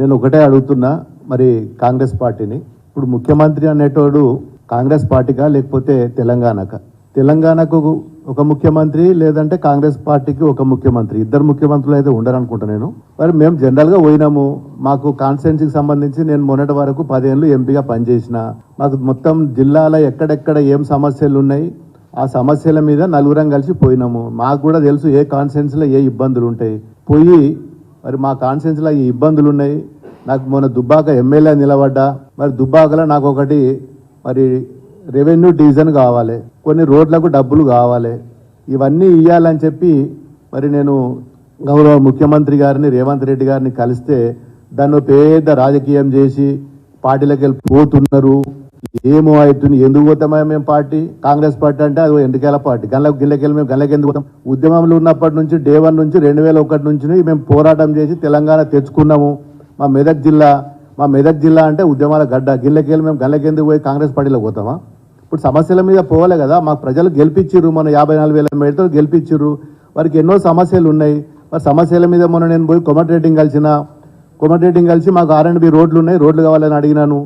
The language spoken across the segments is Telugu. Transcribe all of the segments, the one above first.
నేను ఒకటే అడుగుతున్నా మరి కాంగ్రెస్ పార్టీని. ఇప్పుడు ముఖ్యమంత్రి అనేటోడు కాంగ్రెస్ పార్టీకా లేకపోతే తెలంగాణక? తెలంగాణకు ఒక ముఖ్యమంత్రి లేదంటే కాంగ్రెస్ పార్టీకి ఒక ముఖ్యమంత్రి? ఇద్దరు ముఖ్యమంత్రులు అయితే ఉండరు అనుకుంటా నేను. మరి మేము జనరల్గా పోయినాము. మాకు కాన్స్టిట్యున్సీకి సంబంధించి నేను మొన్నటి వరకు పదేళ్ళు ఎంపీగా పనిచేసిన. మాకు మొత్తం జిల్లాలో ఎక్కడెక్కడ ఏం సమస్యలు ఉన్నాయి ఆ సమస్యల మీద నలుగురం కలిసి పోయినాము. మాకు కూడా తెలుసు ఏ కాన్స్టిట్యున్సీలో ఏ ఇబ్బందులు ఉంటాయి. పోయి మరి మా కాన్స్టిట్యున్సీలో ఈ ఇబ్బందులు ఉన్నాయి నాకు మొన్న దుబ్బాక ఎమ్మెల్యే నిలబడ్డా. మరి దుబ్బాకలో నాకు ఒకటి మరి రెవెన్యూ డివిజన్ కావాలి. కొన్ని రోడ్లకు డబ్బులు కావాలి. ఇవన్నీ ఇవ్వాలని చెప్పి మరి నేను గౌరవ ముఖ్యమంత్రి గారిని రేవంత్ రెడ్డి గారిని కలిస్తే దాన్ని పేద పెద్ద రాజకీయం చేసి పార్టీలకు వెళ్ళి పోతున్నారు. ఏమో అవుతుంది ఎందుకు పోతామా మేము పార్టీ? కాంగ్రెస్ పార్టీ అంటే అది ఎండుకేల పార్టీ? గల్ల గిల్లకెళ్ళి మేము గల్లకి ఎందుకు పోతాం? ఉద్యమంలో ఉన్నప్పటి నుంచి డే వన్ నుంచి రెండు వేల ఒకటి నుంచి మేము పోరాటం చేసి తెలంగాణ తెచ్చుకున్నాము. మా మెదక్ జిల్లా మా మెదక్ జిల్లా అంటే ఉద్యమాల గడ్డ. గిల్లకెళ్ళి మేము గల్లకెందుకు పోయి కాంగ్రెస్ పార్టీలో పోతామా? ఇప్పుడు సమస్యల మీద పోవాలి కదా. మాకు ప్రజలు గెలిపించారు మన యాభై నాలుగు వేల మేడతో గెలిపించారు వారికి ఎన్నో సమస్యలు ఉన్నాయి. మరి సమస్యల మీద మొన్న నేను పోయి కొమటిరెడ్డిని కలిసిన కొమటిరెడ్డిని కలిసి మాకు ఆర్ అండ్ బి రోడ్లు ఉన్నాయి. రోడ్లు కావాలని అడిగినాను.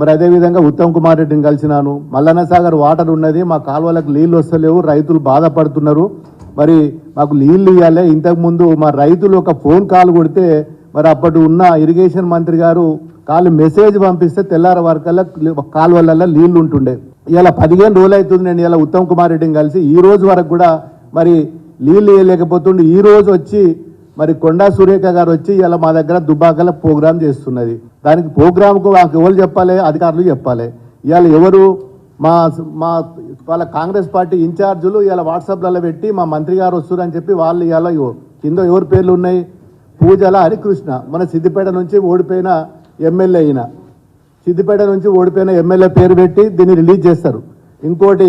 మరి అదేవిధంగా ఉత్తమ్ కుమార్ రెడ్డిని కలిసినాను. మల్లన్న సాగర్ వాటర్ ఉన్నది మా కాలువలకు నీళ్ళు వస్తలేవు రైతులు బాధపడుతున్నారు. మరి మాకు నీళ్ళు ఇవ్వాలి ఇంతకుముందు మా రైతులు ఒక ఫోన్ కాల్ కొడితే మరి అప్పటి ఉన్న ఇరిగేషన్ మంత్రి గారు కాలు మెసేజ్ పంపిస్తే తెల్లార వరకల్లా కాలువలలో నీళ్ళు ఉంటుండే. ఇలా పదిహేను రోజులు అవుతుంది నేను ఇలా ఉత్తమ్ కుమార్ రెడ్డిని కలిసి ఈ రోజు వరకు కూడా మరి నీళ్ళు వేయలేకపోతుండే ఈ రోజు వచ్చి మరి కొండా సురేఖ గారు వచ్చి ఇలా మా దగ్గర దుబ్బాకల ప్రోగ్రామ్ చేస్తున్నది. దానికి ప్రోగ్రామ్కు మాకు ఎవరు చెప్పాలి? అధికారులు చెప్పాలి. ఇవాళ ఎవరు? మా మా వాళ్ళ కాంగ్రెస్ పార్టీ ఇన్ఛార్జులు ఇలా వాట్సాప్లలో పెట్టి మా మంత్రి గారు వస్తున్నారని చెప్పి వాళ్ళు ఇలా కింద ఎవరి పేర్లు ఉన్నాయి? పూజల హరికృష్ణ. మన సిద్దిపేట నుంచి ఓడిపోయిన ఎమ్మెల్యే అయిన. సిద్దిపేట నుంచి ఓడిపోయిన ఎమ్మెల్యే పేరు పెట్టి దీన్ని రిలీజ్ చేస్తారు. ఇంకోటి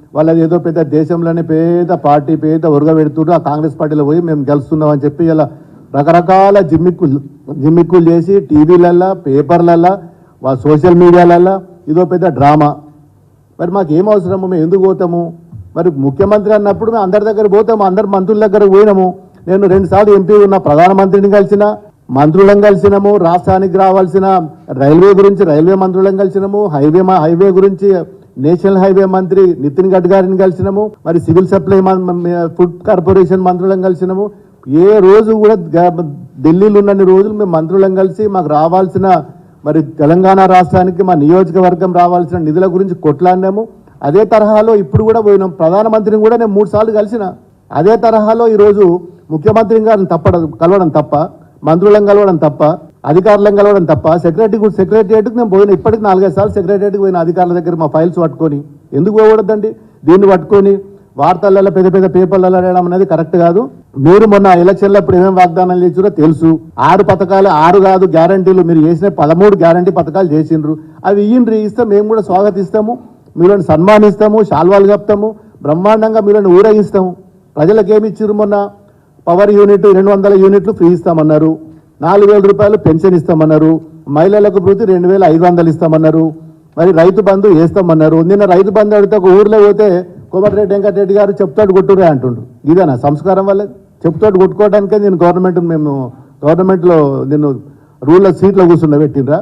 వాళ్ళది ఏదో పెద్ద దేశంలోనే పేద పార్టీ పేద ఉరగబెడుతుంటూ ఆ కాంగ్రెస్ పార్టీలో పోయి మేము గెలుస్తున్నాం అని చెప్పి ఇలా రకరకాల జిమ్మిక్కులు జిమ్మిక్కులు చేసి టీవీలల్లో పేపర్లల్లో వాళ్ళ సోషల్ మీడియాలల్లో ఇదో పెద్ద డ్రామా. మరి మాకు ఏం అవసరము? మేము ఎందుకు పోతాము? మరి ముఖ్యమంత్రి అన్నప్పుడు మేము అందరి దగ్గర పోతాము అందరు మంత్రుల దగ్గర పోయినాము. నేను రెండుసార్లు ఎంపీ ఉన్న ప్రధానమంత్రిని కలిసిన మంత్రులను కలిసినాము రాష్ట్రానికి రావాల్సిన రైల్వే గురించి రైల్వే మంత్రులను కలిసినాము హైవే మా- హైవే గురించి నేషనల్ హైవే మంత్రి నితిన్ గడ్కరీని కలిసినాము మరి సివిల్ సప్లై మన్- ఫుడ్ కార్పొరేషన్ మంత్రులను కలిసినాము. ఏ రోజు కూడా ఢిల్లీలో ఉన్నన్ని రోజులు మేము మంత్రులను కలిసి మాకు రావాల్సిన మరి తెలంగాణ రాష్ట్రానికి మా నియోజకవర్గం రావాల్సిన నిధుల గురించి కొట్లాడినాము. అదే తరహాలో ఇప్పుడు కూడా పోయినాం. ప్రధానమంత్రిని కూడా నేను మూడు సార్లు కలిసిన. అదే తరహాలో ఈరోజు ముఖ్యమంత్రి గారిని తప్పడం కలవడం తప్ప మంత్రులను కలవడం తప్ప అధికారులను కలవడం తప్ప సెక్రటరీ సెక్రటరియట్కి నేను పోయిన ఇప్పటికి నాలుగైదు సార్లు సెక్రటరియట్కి పోయిన అధికారుల దగ్గర మా ఫైల్స్ పట్టుకొని. ఎందుకు పోకూడదండి? దీన్ని పట్టుకొని వార్తలలో పెద్ద పెద్ద పేపర్లలో రాయడం అనేది కరెక్ట్ కాదు. మీరు మొన్న ఎలక్షన్లో ఇప్పుడు ఏమేమి వాగ్దానాలు చేసారో తెలుసు. ఆరు పథకాలు ఆరు కాదు గ్యారంటీలు మీరు చేసిన పదమూడు గ్యారంటీ పథకాలు చేసిండ్రు. అవి ఇయ్యండ్రి ఇస్తే మేము కూడా స్వాగతిస్తాము. మీరుని సన్మానిస్తాము శాల్వాలు కప్తాము బ్రహ్మాండంగా మీరుని ఊరేగిస్తాము. ప్రజలకు ఏమి ఇచ్చిర్రు మొన్న? పవర్ యూనిట్ రెండు వందల యూనిట్లు ఫ్రీ ఇస్తామన్నారు. నాలుగు వేల రూపాయలు పెన్షన్ ఇస్తామన్నారు. మహిళలకు ప్రతి రెండు వేల ఐదు వందలు ఇస్తామన్నారు. మరి రైతు బంధు వేస్తామన్నారు. నిన్న రైతు బంధు అడిగితే ఒక ఊర్లో పోతే కోమటిరెడ్డి వెంకటరెడ్డి గారు చెప్తాడు కొట్టురే అంటుండు. ఇదేనా సంస్కారం వల్ల చెప్తాడు కొట్టుకోవడానికే నేను గవర్నమెంట్ మేము గవర్నమెంట్లో నేను రూల్లో సీట్లో కూర్చున్న పెట్టినరా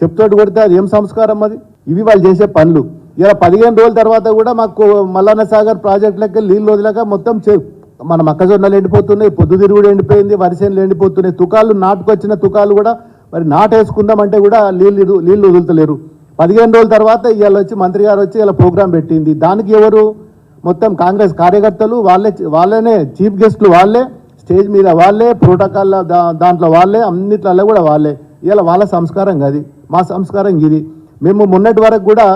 చెప్తాడు కొడితే అది ఏం సంస్కారం అది? ఇవి వాళ్ళు చేసే పనులు. ఇలా పదిహేను రోజుల తర్వాత కూడా మాకు మల్లన్న సాగర్ ప్రాజెక్టులకి నీళ్ళు వదిలేక మొత్తం చే మన మొక్కజొన్నలు ఎండిపోతున్నాయి పొద్దుతిరుగుడు ఎండిపోయింది వరిసేనులు ఎండిపోతున్నాయి తుకాలు నాటుకొచ్చిన తుకాలు కూడా మరి నాటేసుకుందామంటే కూడా నీళ్ళు నీళ్ళు వదులుతలేరు. పదిహేను రోజుల తర్వాత ఇవాళ వచ్చి మంత్రి గారు వచ్చి ఇలా ప్రోగ్రాం పెట్టింది. దానికి ఎవరు? మొత్తం కాంగ్రెస్ కార్యకర్తలు వాళ్ళే వాళ్ళనే చీఫ్ గెస్ట్లు వాళ్ళే స్టేజ్ మీద వాళ్ళే ప్రోటోకాల్ దాంట్లో వాళ్ళే అన్నిట్లలో కూడా వాళ్ళే. ఇలా వాళ్ళ సంస్కారం అది మా సంస్కారం ఇది. మేము మొన్నటి వరకు కూడా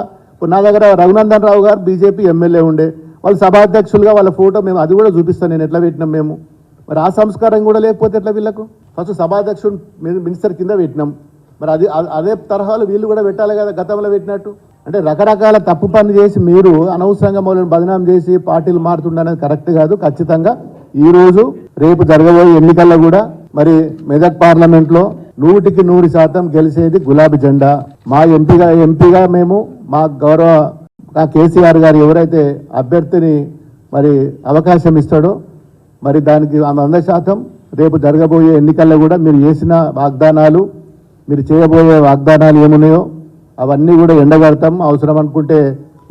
నా దగ్గర రఘునందన్ రావు గారు బీజేపీ ఎమ్మెల్యే ఉండే. వాళ్ళు సభాధ్యక్షులుగా వాళ్ళ ఫోటో మేము అది కూడా చూపిస్తాను నేను ఎట్లా పెట్టినాం మేము? మరి ఆ సంస్కారం కూడా లేకపోతే ఎట్లా వీళ్ళకు? ఫస్ట్ సభాధ్యక్షుడు మినిస్టర్ కింద పెట్టినాం. మరి అది అదే తరహాలో వీళ్ళు కూడా పెట్టాలి కదా గతంలో పెట్టినట్టు? అంటే రకరకాల తప్పు పనులు చేసి మీరు అనవసరంగా మొదలు బదనాం చేసి పార్టీలు మారుతుండనేది కరెక్ట్ కాదు ఖచ్చితంగా. ఈరోజు రేపు జరగబోయే ఎన్నికల్లో కూడా మరి మెదక్ పార్లమెంట్లో నూటికి నూరు శాతం గెలిచేది గులాబీ జెండా. మా ఎంపీగా ఎంపీగా మేము మా గౌరవ కేసీఆర్ గారు ఎవరైతే అభ్యర్థిని మరి అవకాశం ఇస్తాడో మరి దానికి వంద శాతం రేపు జరగబోయే ఎన్నికల్లో కూడా మీరు చేసిన వాగ్దానాలు మీరు చేయబోయే వాగ్దానాలు ఏమున్నాయో అవన్నీ కూడా ఎండగడతాం. అవసరం అనుకుంటే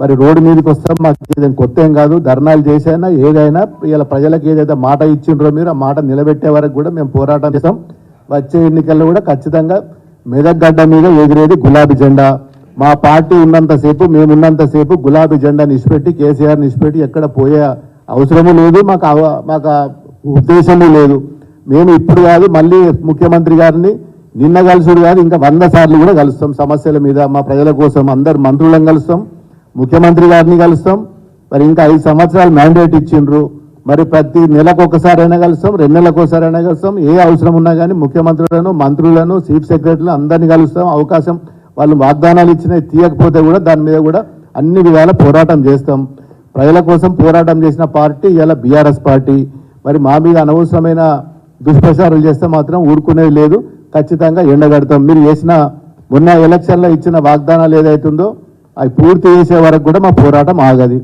మరి రోడ్డు మీదకి వస్తాం. మాకు ఏదైనా కొత్త ఏం కాదు. ధర్నాలు చేసైనా ఏదైనా ఇలా ప్రజలకు ఏదైతే మాట ఇచ్చిండ్రో మీరు ఆ మాట నిలబెట్టే వరకు కూడా మేము పోరాటం చేస్తాం. వచ్చే ఎన్నికల్లో కూడా ఖచ్చితంగా మెదక్ గడ్డ మీద ఎగిరేది గులాబీ జెండా. మా పార్టీ ఉన్నంతసేపు మేము ఉన్నంతసేపు గులాబీ జెండా నిష్పెట్టి కేసీఆర్ నిష్పెట్టి ఎక్కడ పోయే అవసరము లేదు మాకు అవ- మాకు ఉద్దేశము లేదు. మేము ఇప్పుడు కాదు మళ్ళీ ముఖ్యమంత్రి గారిని నిన్న కలుసుడు కాదు ఇంకా వంద సార్లు కూడా కలుస్తాం. సమస్యల మీద మా ప్రజల కోసం అందరు మంత్రులను కలుస్తాం ముఖ్యమంత్రి గారిని కలుస్తాం. మరి ఇంకా ఐదు సంవత్సరాలు మ్యాండేట్ ఇచ్చిండ్రు. మరి ప్రతి నెలకు ఒకసారైనా కలుస్తాం రెండు నెలలకు ఒకసారైనా కలుస్తాం. ఏ అవసరం ఉన్నా కానీ ముఖ్యమంత్రులను మంత్రులను చీఫ్ సెక్రటరీలు అందరినీ కలుస్తాం. అవకాశం వాళ్ళు వాగ్దానాలు ఇచ్చినవి తీయకపోతే కూడా దాని మీద కూడా అన్ని విధాల పోరాటం చేస్తాం. ప్రజల కోసం పోరాటం చేసిన పార్టీ ఇలా బీఆర్ఎస్ పార్టీ. మరి మా మీద అనవసరమైన దుష్ప్రచారాలు చేస్తే మాత్రం ఊరుకునేది లేదు. ఖచ్చితంగా ఎండగడతాం. మీరు చేసిన మొన్న ఎలక్షన్లో ఇచ్చిన వాగ్దానాలు ఏదైతుందో అవి పూర్తి చేసే వరకు కూడా మా పోరాటం ఆగది.